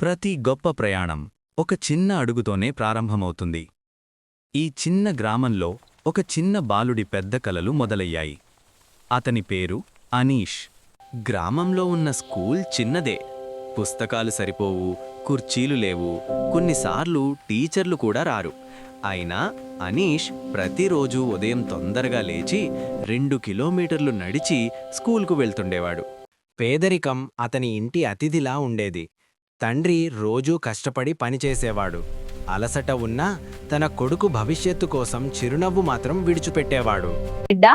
ప్రతి గొప్ప ప్రయాణం ఒక చిన్న అడుగుతోనే ప్రారంభమవుతుంది. ఈ చిన్న గ్రామంలో ఒక చిన్న బాలుడి పెద్ద కలలు మొదలయ్యాయి. అతని పేరు అనీష్. గ్రామంలో ఉన్న స్కూల్ చిన్నదే. పుస్తకాలు సరిపోవు కుర్చీలు లేవు. కొన్నిసార్లు టీచర్లు కూడా రారు. అయినా అనీష్ ప్రతిరోజు ఉదయం తొందరగా లేచి రెండు కిలోమీటర్లు నడిచి స్కూల్కు వెళ్తుండేవాడు. పేదరికం అతని ఇంటి అతిథిలా ఉండేది. తండ్రి రోజూ కష్టపడి పనిచేసేవాడు అలసట ఉన్నా తన కొడుకు భవిష్యత్తు కోసం చిరునవ్వు మాత్రం విడిచిపెట్టేవాడు. బిడ్డ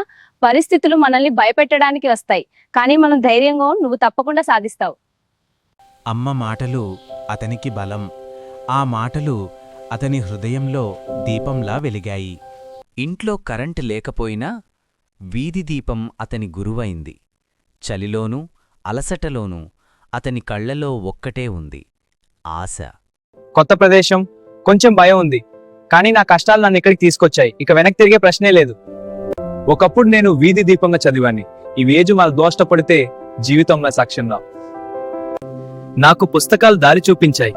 పరిస్థితులు మనల్ని భయపెట్టడానికి వస్తాయి. కానీ మనం ధైర్యంగా నువ్వు తప్పకుండా సాధిస్తావు. అమ్మ మాటలు అతనికి బలం. ఆ మాటలు అతని హృదయంలో దీపంలా వెలిగాయి. ఇంట్లో కరెంటు లేకపోయినా వీధి దీపం అతని గురువైంది. చలిలోనూ అలసటలోనూ అతని కళ్ళలో ఒక్కటే ఉంది ఆశ. కొత్త ప్రదేశం కొంచెం భయం ఉంది కానీ నా కష్టాలు నన్ను ఇక్కడికి తీసుకొచ్చాయి? ఇక వెనక్కి తిరిగే ప్రశ్నే లేదు. ఒకప్పుడు నేను వీధి దీపంగా చదివాన్ని. ఈ వేజు మా దోష్టపడితే జీవితంలో సాక్ష్యంగా నాకు పుస్తకాలు దారి చూపించాయి.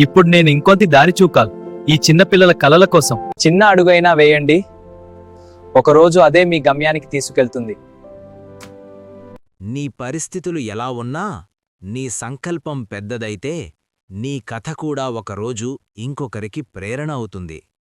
ఇప్పుడు నేను ఇంకొంత దారి చూకాలి. ఈ చిన్న పిల్లల కలల కోసం. చిన్న అడుగైనా వేయండి. ఒకరోజు అదే మీ గమ్యానికి తీసుకెళ్తుంది. నీ పరిస్థితులు ఎలా ఉన్నా నీ సంకల్పం పెద్దదైతే నీ కథ కూడా ఒకరోజు ఇంకొకరికి ప్రేరణ అవుతుంది.